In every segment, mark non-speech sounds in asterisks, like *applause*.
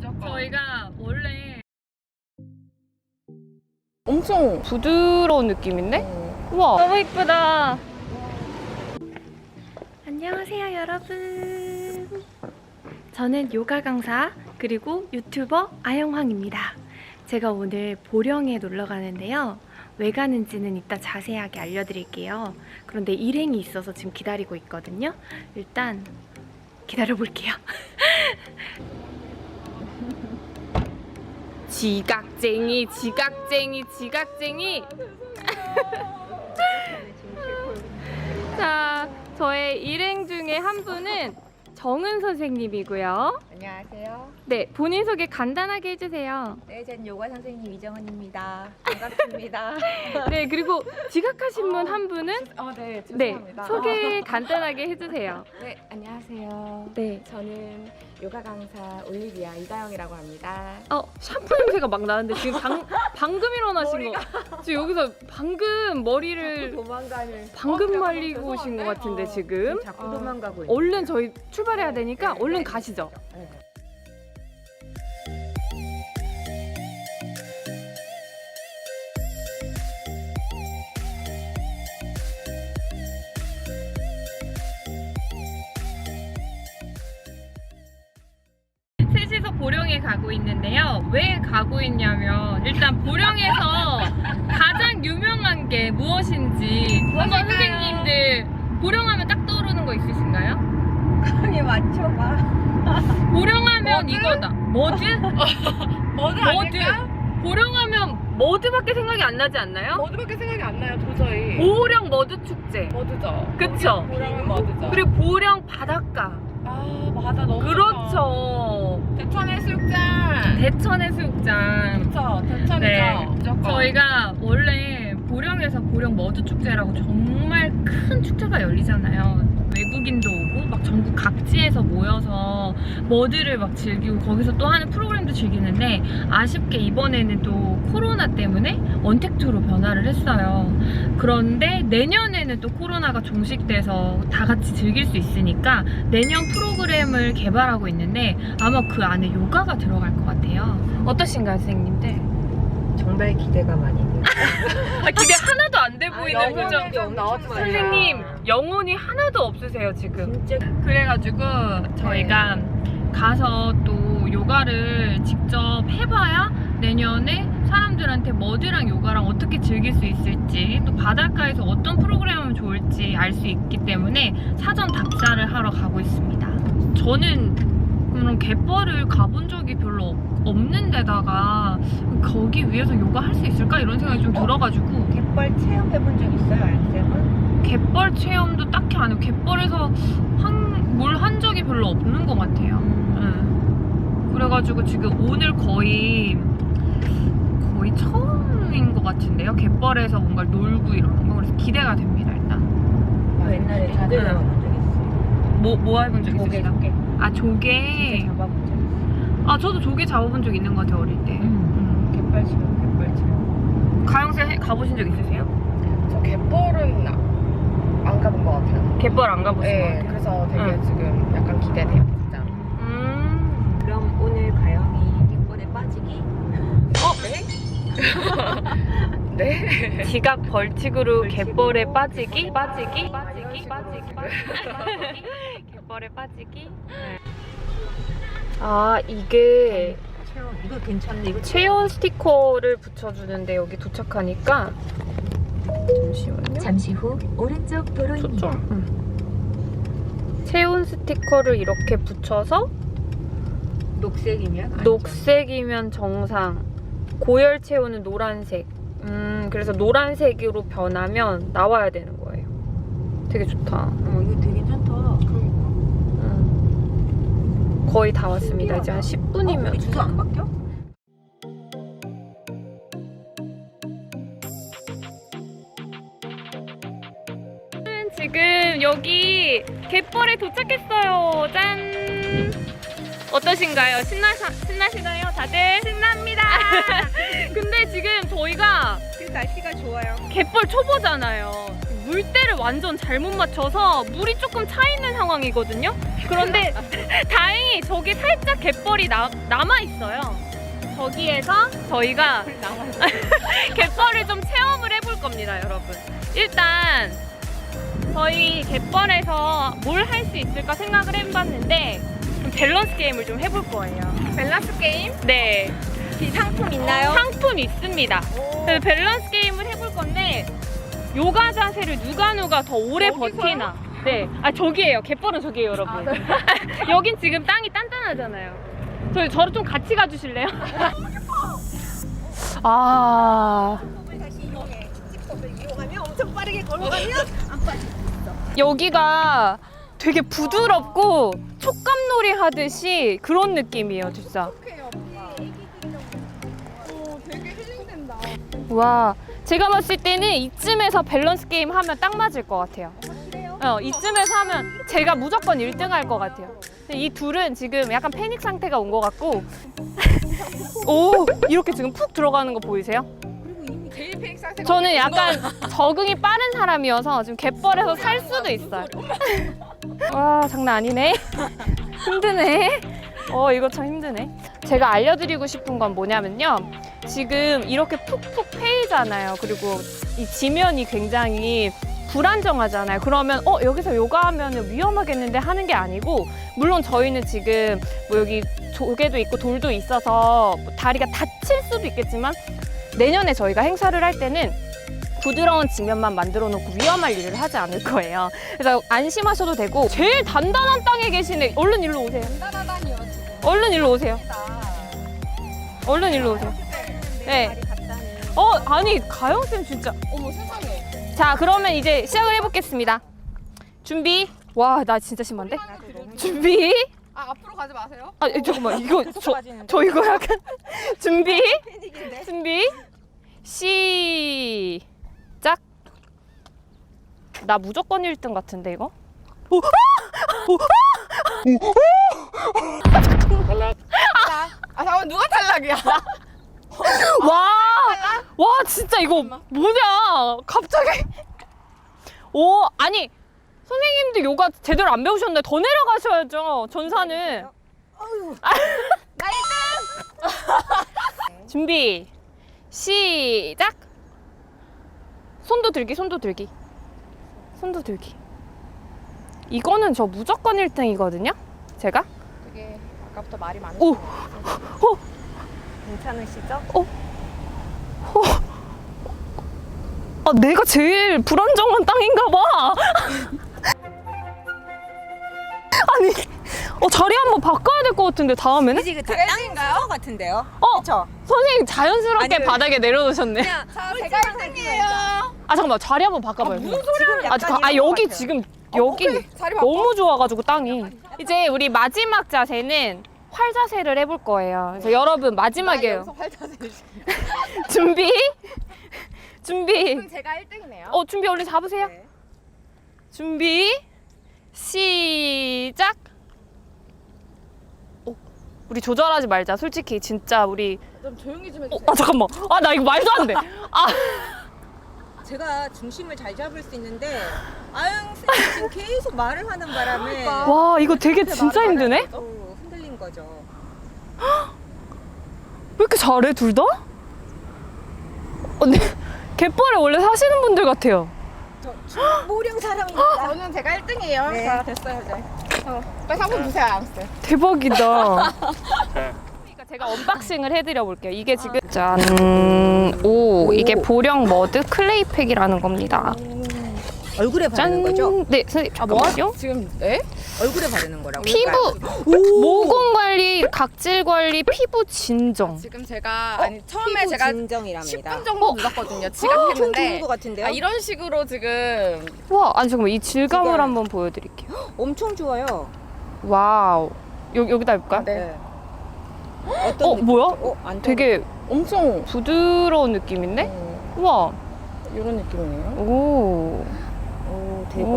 저희가 원래 엄청 부드러운 느낌인데? 우와. 너무 이쁘다. 안녕하세요 여러분. 저는 요가 강사 그리고 유튜버 아영황입니다. 제가 오늘 보령에 놀러 가는데요. 왜 가는지는 이따 자세하게 알려드릴게요. 그런데 일행이 있어서 지금 기다리고 있거든요. 일단 기다려 볼게요 *laughs* 지각쟁이, 지각쟁이, 지각쟁이. *laughs* 자, 저의 일행 중에 한 분은 정은 선생님이고요. 안녕하세요. 네, 본인 소개 간단하게 해주세요. 네, 전 요가 선생님 이정은입니다. *laughs* 반갑습니다. 네, 그리고 지각하신 분 한 분은 아, 네, 네, 소개 간단하게 해주세요. 네, 안녕하세요. 네. 저는 요가 강사 올리비아 이다영이라고 합니다. 어, 샴푸 냄새가 막 나는데 지금 방, 방금 일어나신 거. 지금 여기서 방금 머리를 도망가는. 방금 말리고 오신 것 같은데 지금. 자꾸 어. 도망가고 있는. 얼른 저희 출발해야 되니까 네, 얼른 네. 가시죠. 네. 셋이서 보령에 가고 있는데요. 왜 가고 있냐면 일단 보령에서 가장 유명한 게 무엇인지 한번 선생님들 보령하면 딱 떠오르는 거 있으신가요? 강에 맞춰봐. 보령하면 이거다. 머드? 머드 머드. 아닐까? 보령하면 머드밖에 생각이 안 나지 않나요? 머드밖에 생각이 안 나요 도저히 보령 머드 축제. 머드죠 그쵸? 보령은 머드죠 그리고 보령 바닷가. 아 맞아 너무 그렇죠. 좋다. 대천 해수욕장 대천 해수욕장. 그쵸 대천이죠 네. 무조건 저희가 원래 보령에서 보령 머드 축제라고 정말 큰 축제가 열리잖아요. 외국인도 오고 막 전국 각지에서 모여서 머드를 막 즐기고 거기서 또 하는 프로그램도 즐기는데 아쉽게 이번에는 또 코로나 때문에 언택트로 변화를 했어요. 그런데 내년에는 또 코로나가 종식돼서 다 같이 즐길 수 있으니까 내년 프로그램을 개발하고 있는데 아마 그 안에 요가가 들어갈 것 같아요. 어떠신가요, 선생님들? 정말 기대가 많이 돼요. 아, 기대 하나도 안 돼 보이는 나왔지 선생님 영혼이 하나도 없으세요 지금. 진짜? 그래가지고 저희가 가서 또 요가를 직접 해봐야 내년에 사람들한테 머드랑 요가랑 어떻게 즐길 수 있을지 또 바닷가에서 어떤 프로그램 하면 좋을지 알 수 있기 때문에 사전 답사를 하러 가고 있습니다. 저는 그런 갯벌을 가본 적이 별로 없- 없는 데다가 거기 위에서 요가 할 수 있을까 이런 생각이 좀 어? 들어가지고 갯벌 체험해본 적 있어요, 알쌤은? 갯벌 체험도 딱히 안 해요. 갯벌에서 물 한 적이 별로 없는 것 같아요. 응. 그래가지고 지금 오늘 거의 거의 처음인 것 같은데요. 갯벌에서 뭔가 놀고 이러는 거 그래서 기대가 됩니다. 일단 나 옛날에 응. 잡아본 적 있어요. 뭐 뭐 해본 적 있으세요? 조개. 아 조개. 아 저도 조개 잡아본 적 있는 것 같아요 어릴 때. 음. 갯벌 체험, 갯벌 체험. 가영씨 해- 가보신 적 있으세요? 저 갯벌은 안 가본 것 같아요 갯벌 안 가보신 것 네 같아요. 그래서 되게 응. 지금 약간 기대돼요 진짜 음. 그럼 오늘 가영이 갯벌에 빠지기? 네? *laughs* 지각 벌칙으로 갯벌에 빠지기 빠지기 빠지기 빠지기 빠지기 갯벌에 빠지기 *laughs* 아 이게 체험. 이거 괜찮네. 이거 체온 스티커를 붙여주는데 여기 도착하니까 잠시만요 잠시 후 오른쪽 도로입니다. 응. 체온 스티커를 이렇게 붙여서 녹색이면. 녹색이면 정상 고열 체온은 노란색 음 그래서 노란색으로 변하면 나와야 되는 거예요 되게 좋다 어, 이거 되게 괜찮다. 음. 거의 다 왔습니다. 이제 한 어, 10분이면. 우리 주소 안 바뀌어? 지금 여기 갯벌에 도착했어요. 짠. 어떠신가요? 신나 신나시나요? 다들 신납니다. *laughs* 근데 지금 저희가 지금 날씨가 좋아요. 갯벌 초보잖아요. 물때를 완전 잘못 맞춰서 물이 조금 차 있는 상황이거든요. 그런데 *laughs* 다행히 저기 살짝 갯벌이 나, 남아 있어요. 저기에서 저희가 *laughs* 갯벌을 좀 체험을 해볼 겁니다, 여러분. 일단 저희 갯벌에서 뭘 할 수 있을까 생각을 해봤는데 좀 밸런스 게임을 좀 해볼 거예요. 밸런스 게임? 네, 상품 있나요? 상품 있습니다. 그래서 밸런스 게임을 해볼 건데 요가 자세를 누가 누가 더 오래 여기서요? 버티나. 네, 아 저기예요. 갯벌은 저기예요, 여러분. *laughs* 여긴 지금 땅이 단단하잖아요. 저 저를 좀 같이 가주실래요? *laughs* 아. 여기가 되게 부드럽고 촉감놀이 하듯이 그런 느낌이에요, 진짜. 되게 힐링된다. 와, 제가 봤을 때는 이쯤에서 밸런스 게임 하면 딱 맞을 것 같아요. 어, 이쯤에서 하면 제가 무조건 1등 할 것 같아요. 이 둘은 지금 약간 패닉 상태가 온 것 같고, *laughs* 오, 이렇게 지금 푹 들어가는 거 보이세요? 저는 약간 적응이 빠른 사람이어서 지금 갯벌에서 살 수도 있어요. *laughs* 와, 장난 아니네. *laughs* 힘드네. 어, 이거 참 힘드네. 제가 알려드리고 싶은 건 뭐냐면요. 지금 이렇게 푹푹 패이잖아요. 그리고 이 지면이 굉장히 불안정하잖아요. 그러면 어 여기서 요가하면 위험하겠는데 하는 게 아니고 물론 저희는 지금 뭐 여기 조개도 있고 돌도 있어서 뭐 다리가 다칠 수도 있겠지만 내년에 저희가 행사를 할 때는 부드러운 지면만 만들어 놓고 위험할 일을 하지 않을 거예요. 그래서 안심하셔도 되고 제일 단단한 땅에 계시네. 얼른 일로 오세요. 단단하다니요. 얼른 일로 오세요. 얼른 일로 오세요. 네. 어 아니 가영 쌤 진짜. 어머 세상에. 자 그러면 이제 시작을 해보겠습니다. 준비. 와 나 진짜 심한데? 준비. 아 앞으로 가지 마세요. 아 잠깐만 이거 저, 저 이거 약간 *laughs* 준비. 준비. 시작. 나 무조건 1등 같은데 이거? 오! 오! 아 잠깐 누가 탈락이야? *laughs* 와! 와 진짜 이거 뭐냐? 갑자기 *laughs* 오 아니 선생님도 요가 제대로 안 배우셨는데 더 내려가셔야죠 전사는 *laughs* 준비 시작 손도 들기 손도 들기 손도 들기 이거는 저 무조건 1등이거든요 제가 되게 아까부터 말이 많으. 오! 괜찮으시죠? 아, 내가 제일 불안정한 땅인가 봐. *laughs* 아니, 어, 자리 한번 바꿔야 될 것 같은데, 다음에는? 이게 그 트레이딩가요? 땅 같은데요? 어, 그쵸? 선생님 자연스럽게 아니, 바닥에 내려놓으셨네. 자 제가 1등이에요. 아, 잠깐만, 자리 한번 바꿔봐요. 지금 아, 약간 잠깐, 아, 이런 것 여기 같아요. 지금, 여기 자리 바꿔. 너무 좋아가지고, 땅이. 이제 우리 마지막 자세는 활 자세를 해볼 거예요. 그래서 여러분, 마지막이에요. 여기서 활자세. *laughs* 준비. 준비. 그럼 제가 1등이네요. 어, 준비 얼른 잡으세요. 네. 준비 시작. 어, 우리 조절하지 말자. 솔직히 진짜 우리. 좀 조용히 좀 어, 해주세요. 아 잠깐만. 아 나 이거 말도 안 돼. *laughs* 아 제가 중심을 잘 잡을 수 있는데 아영 쌤이 지금 계속 말을 하는 바람에 와 이거 되게 진짜 힘드네. 또 흔들린 거죠. 왜 이렇게 잘해 둘 다? 언니 *laughs* 갯벌에 원래 사시는 분들 같아요. 저 모령 사람입니다. *gasps* 저는 제가 1등이에요. 네. 자 됐어요 이제. 어, 빨리 사본 주세요 양쌤. 대박이다. *laughs* 그러니까 제가 언박싱을 해드려 볼게요. 이게 지금 짠. 오 이게 보령 머드 클레이 팩이라는 겁니다. 얼굴에 바르는 거죠? 네 선생님 잠깐만요. 지금 네? 얼굴에 바르는 거라고. 피부 모공 관리, 각질 관리, 피부 진정. 지금 제가 아니 처음에 피부 제가 진정이랍니다. 10분 정도 늦었거든요. 지각했는데 좋은 것 같은데요? 아, 이런 식으로 지금 와, 아니 잠깐만 이 질감을 지금- 한번 보여드릴게요. 엄청 좋아요. 와우. 여, 여기다 해볼까요? 네. 어떤 어 느낌? 뭐야? 어, 안 되게 엄청 부드러운 느낌인데? 어, 우와. 이런 느낌이에요. 오. 오, 대박.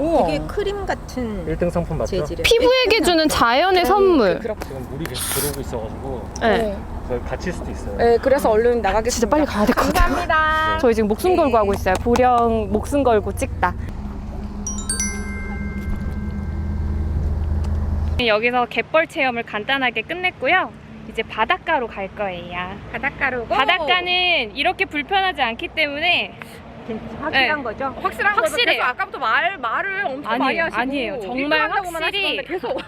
오, 우와. 되게 크림 같은 1등 상품 맞죠? 재질의. 피부에게 주는 자연의 선물. 그렇게. 지금 물이 계속 들어오고 있어가지고 네. 저희 갇힐 수도 있어요. 네, 그래서 얼른 나가겠습니다. 진짜 빨리 가야 될 것 같아요. 감사합니다. *laughs* 저희 지금 목숨 걸고 하고 있어요. 보령 목숨 걸고 찍다. 여기서 갯벌 체험을 간단하게 끝냈고요. 이제 바닷가로 갈 거예요. 바닷가로 바닷가는 이렇게 불편하지 않기 때문에 확실한 네. 거죠? 확실한 거죠. 확실해요. 계속 아까부터 말 말을 엄청 많이 아니에요, 하시고 아니에요. 정말 확실히 하시던데 계속 *laughs*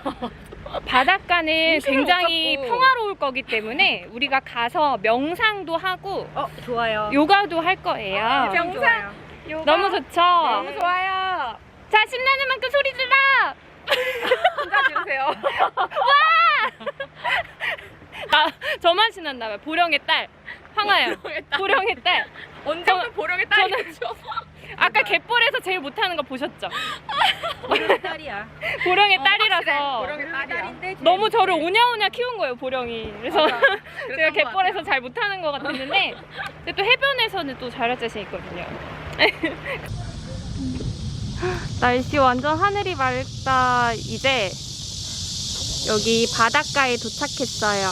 바닷가는 굉장히. 평화로울 거기 때문에 우리가 가서 명상도 하고 어, 좋아요. 요가도 할 거예요. 명상 아, 너무 좋죠? 너무 좋아요. 자, 신나는 만큼 소리 질러! *laughs* 혼자 지으세요. *laughs* 아, 저만 신난다 봐요. 보령의 딸. 황아요. 보령의 딸. 언제부터 보령의 딸이죠? 아까 갯벌에서 제일 못하는 거 보셨죠? 우리 딸이야. 보령의 어, 딸이라서 보령의 딸이야. 딸인데 너무 저를 오냐오냐 키운 거예요, 보령이. 그래서 *laughs* 제가 그랬던 것 갯벌에서 잘 못하는 것 같았는데 근데 또 해변에서는 또 잘할 자신 있거든요. *laughs* 날씨 완전 하늘이 맑다. 이제 여기 바닷가에 도착했어요.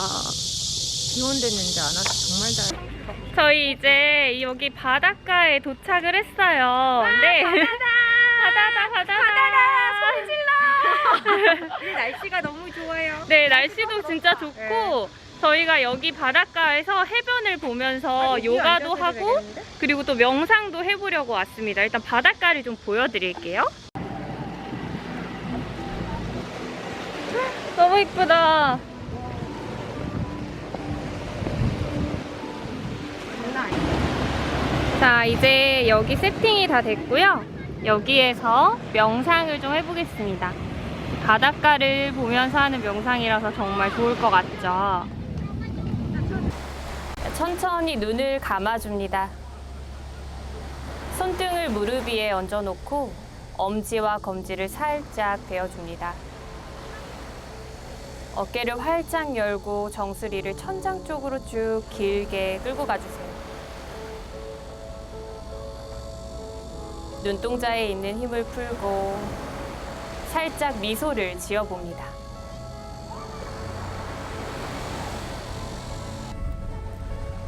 비온 데는 줄 알았어. 정말 잘. 저희 이제 여기 바닷가에 도착을 했어요. 네. 바다다, 바다다. 바다다, 오늘 날씨가 너무 좋아요. 네, 날씨도 진짜 좋고 저희가 여기 바닷가에서 해변을 보면서 요가도 하고 그리고 또 명상도 해보려고 왔습니다. 일단 바닷가를 좀 보여드릴게요. 너무 이쁘다. 자, 이제 여기 세팅이 다 됐고요. 여기에서 명상을 좀 해보겠습니다. 바닷가를 보면서 하는 명상이라서 정말 좋을 것 같죠. 천천히 눈을 감아줍니다. 손등을 무릎 위에 얹어놓고 엄지와 검지를 살짝 대어줍니다. 어깨를 활짝 열고 정수리를 천장 쪽으로 쭉 길게 끌고 가주세요. 눈동자에 있는 힘을 풀고 살짝 미소를 지어봅니다.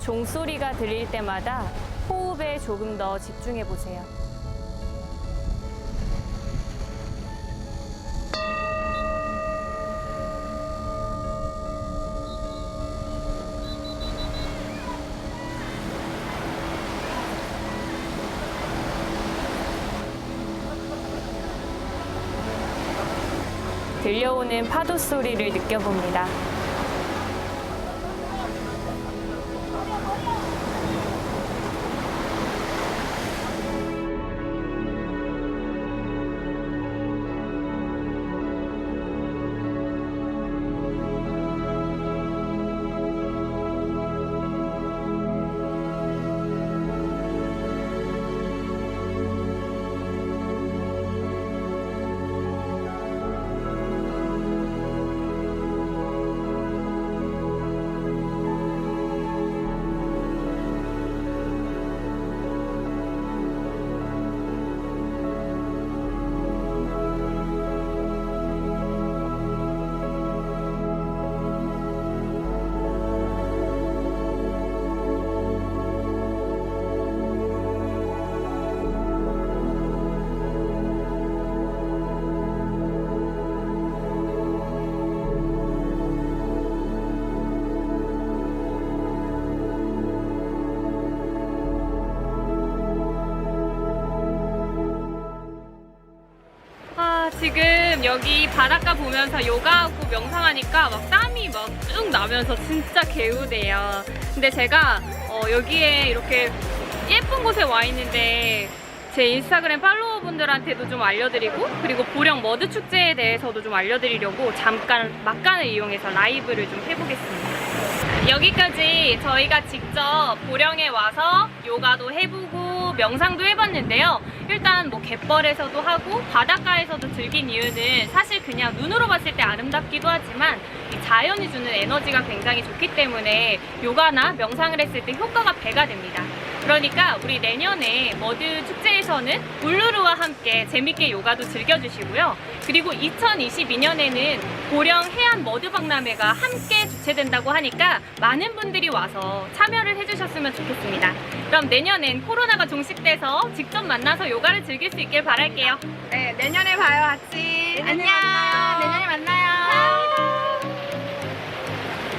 종소리가 들릴 때마다 호흡에 조금 더 집중해 보세요. 들려오는 파도 소리를 느껴봅니다. 지금 여기 바닷가 보면서 요가하고 명상하니까 막 땀이 막 쭉 나면서 진짜 개우대요. 근데 제가 어, 여기에 이렇게 예쁜 곳에 와 있는데 제 인스타그램 팔로워분들한테도 좀 알려드리고 그리고 보령 머드 축제에 대해서도 좀 알려드리려고 잠깐 막간을 이용해서 라이브를 좀 해보겠습니다. 여기까지 저희가 직접 보령에 와서 요가도 해보고 명상도 해봤는데요. 일단 뭐 갯벌에서도 하고 바닷가에서도 즐긴 이유는 사실 그냥 눈으로 봤을 때 아름답기도 하지만 이 자연이 주는 에너지가 굉장히 좋기 때문에 요가나 명상을 했을 때 효과가 배가 됩니다. 그러니까 우리 내년에 머드 축제에서는 울루루와 함께 재밌게 요가도 즐겨주시고요. 그리고 2022년에는 고령 해안 머드 박람회가 함께 주최된다고 하니까 많은 분들이 와서 참여를 해주셨으면 좋겠습니다. 그럼 내년엔 코로나가 종식돼서 직접 만나서 요가를 즐길 수 있길 바랄게요. 네, 내년에 봐요, 같이. 안녕. 내년에 만나요.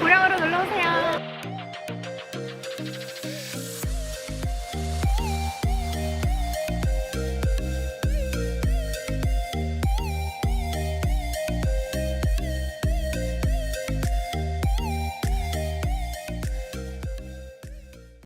고령으로 놀러 오세요.